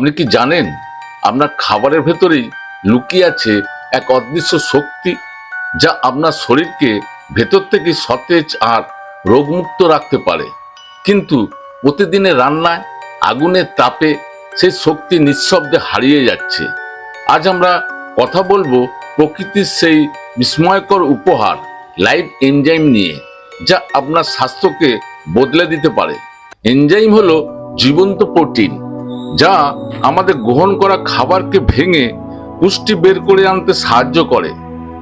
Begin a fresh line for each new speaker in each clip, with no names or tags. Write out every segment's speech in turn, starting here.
আপনি কি জানেন আপনার খাবারের ভেতরেই লুকিয়ে আছে এক অদৃশ্য শক্তি যা আপনার শরীরকে ভেতর থেকে সতেজ আর রোগমুক্ত রাখতে পারে? কিন্তু প্রতিদিনের রান্নায় আগুনের তাপে সেই শক্তি নিঃশব্দে হারিয়ে যাচ্ছে। আজ আমরা কথা বলব প্রকৃতির সেই বিস্ময়কর উপহার লাইভ এনজাইম নিয়ে, যা আপনার স্বাস্থ্যকে বদলে দিতে পারে। এনজাইম হলো জীবন্ত প্রোটিন। যা আমাদের গ্রহণ করা খাবারকে ভেঙে পুষ্টি বের করে আনতে সাহায্য করে।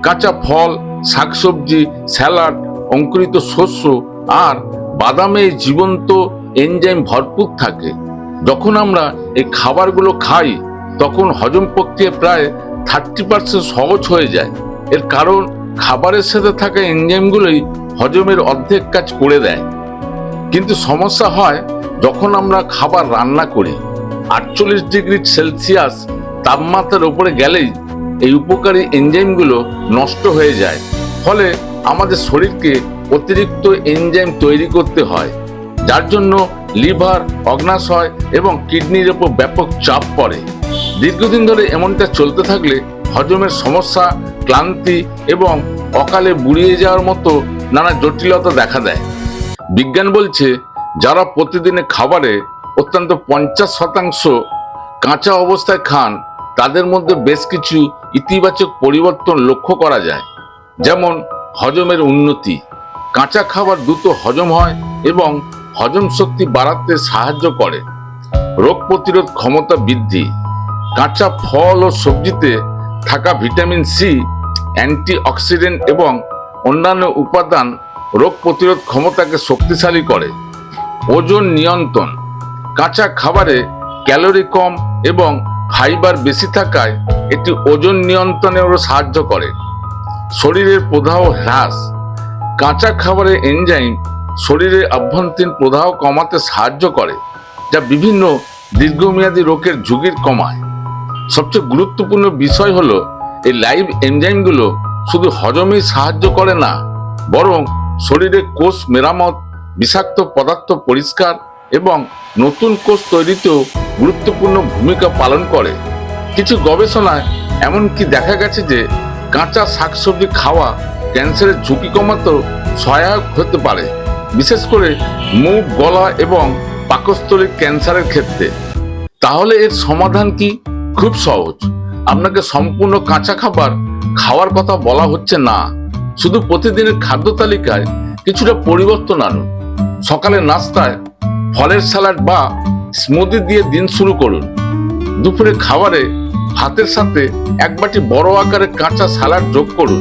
কাঁচা ফল, শাকসবজি, স্যালাড, অঙ্কুরিত শস্য আর বাদামে জীবন্ত এনজাইম ভরপুর থাকে। যখন আমরা এই খাবারগুলো খাই, তখন হজম প্রক্রিয়া প্রায় থার্টি পার্সেন্ট সহজ হয়ে যায়। এর কারণ, খাবারের সাথে থাকা এনজাইমগুলোই হজমের অর্ধেক কাজ করে দেয়। কিন্তু সমস্যা হয় যখন আমরা খাবার রান্না করি। আটচল্লিশ ডিগ্রি সেলসিয়াস তাপমাত্রার উপরে গেলেই এই উপকারী এনজাইমগুলো নষ্ট হয়ে যায়। ফলে আমাদের শরীরকে অতিরিক্ত এনজাইম তৈরি করতে হয়, যার জন্য লিভার অগ্নাশয় এবং কিডনির ওপর ব্যাপক চাপ পড়ে। দীর্ঘদিন ধরে এমনটা চলতে থাকলে হজমের সমস্যা, ক্লান্তি এবং অকালে বুড়িয়ে যাওয়ার মতো নানা জটিলতা দেখা দেয়। বিজ্ঞান বলছে, যারা প্রতিদিনে খাবারে অত্যন্ত পঞ্চাশ শতাংশ কাঁচা অবস্থায় খান, তাদের মধ্যে বেশ কিছু ইতিবাচক পরিবর্তন লক্ষ্য করা যায়। যেমন হজমের উন্নতি। কাঁচা খাবার দ্রুত হজম হয় এবং হজম শক্তি বাড়াতে সাহায্য করে। রোগ প্রতিরোধ ক্ষমতা বৃদ্ধি। কাঁচা ফল ও সবজিতে থাকা ভিটামিন সি, অ্যান্টিঅক্সিডেন্ট এবং অন্যান্য উপাদান রোগ প্রতিরোধ ক্ষমতাকে শক্তিশালী করে। ওজন নিয়ন্ত্রণ। কাঁচা খাবারে ক্যালোরি কম এবং ফাইবার বেশি থাকায় এটি ওজন নিয়ন্ত্রণেও সাহায্য করে। শরীরের প্রদাহ হ্রাস। কাঁচা খাবারের এনজাইম শরীরের অভ্যন্তরীণ প্রদাহ কমাতে সাহায্য করে, যা বিভিন্ন দীর্ঘমেয়াদী রোগের ঝুঁকির কমায়। সবচেয়ে গুরুত্বপূর্ণ বিষয় হলো, এই লাইভ এনজাইমগুলো শুধু হজমেই সাহায্য করে না, বরং শরীরে কোষ মেরামত, বিষাক্ত পদার্থ পরিষ্কার এবং নতুন কোষ তৈরিতেও গুরুত্বপূর্ণ ভূমিকা পালন করে। কিছু গবেষণায় এমনকি দেখা গেছে যে কাঁচা শাকসবজি খাওয়া ক্যান্সারের ঝুঁকি কমাতেও সহায়ক হতে পারে, বিশেষ করে মুখ, গলা এবং পাকস্থলীর ক্যান্সারের ক্ষেত্রে। তাহলে এর সমাধান কি? খুব সহজ। আপনাকে সম্পূর্ণ কাঁচা খাবার খাওয়ার কথা বলা হচ্ছে না। শুধু প্রতিদিনের খাদ্য তালিকায় কিছুটা পরিবর্তন আনুন। সকালে নাস্তায় ফলের স্যালাড বা স্মুদি দিয়ে দিন শুরু করুন। দুপুরে খাবারে ভাতের সাথে এক বাটি বড় আকারের কাঁচা স্যালাড যোগ করুন।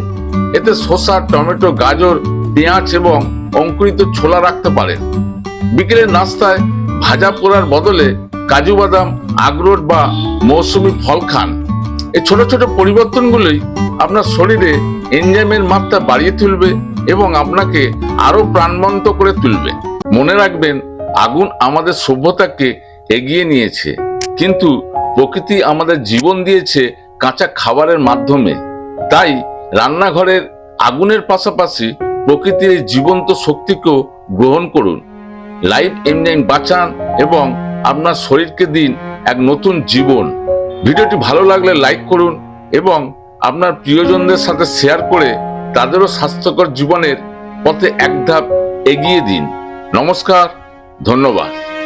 এতে শসা, টমেটো, গাজর, পেঁয়াজ এবং অঙ্কুরিত ছোলা রাখতে পারেন। বিকেলে নাস্তায় ভাজা পোড়ার বদলে কাজু বাদাম, আখরোট বা মৌসুমি ফল খান। এই ছোট ছোট পরিবর্তনগুলোই আপনার শরীরে এনজাইমের মাত্রা বাড়িয়ে তুলবে এবং আপনাকে আরও প্রাণবন্ত করে তুলবে। মনে রাখবেন আগুন আমাদের সভ্যতাকে এগিয়ে নিয়েছে। কিন্তু প্রকৃতি আমাদের জীবন দিয়েছে কাঁচা খাবারের মাধ্যমে। তাই রান্নাঘরের আগুনের পাশাপাশি প্রকৃতির জীবন্ত শক্তিকেও গ্রহণ করুন। লাইফ এনজাইম বাঁচান এবং আপনার শরীরকে দিন এক নতুন জীবন। ভিডিওটি ভালো লাগলে লাইক করুন এবং আপনার প্রিয়জনদের সাথে শেয়ার করে তাদেরও স্বাস্থ্যকর জীবনের পথে এক ধাপ এগিয়ে দিন। নমস্কার। ধন্যবাদ।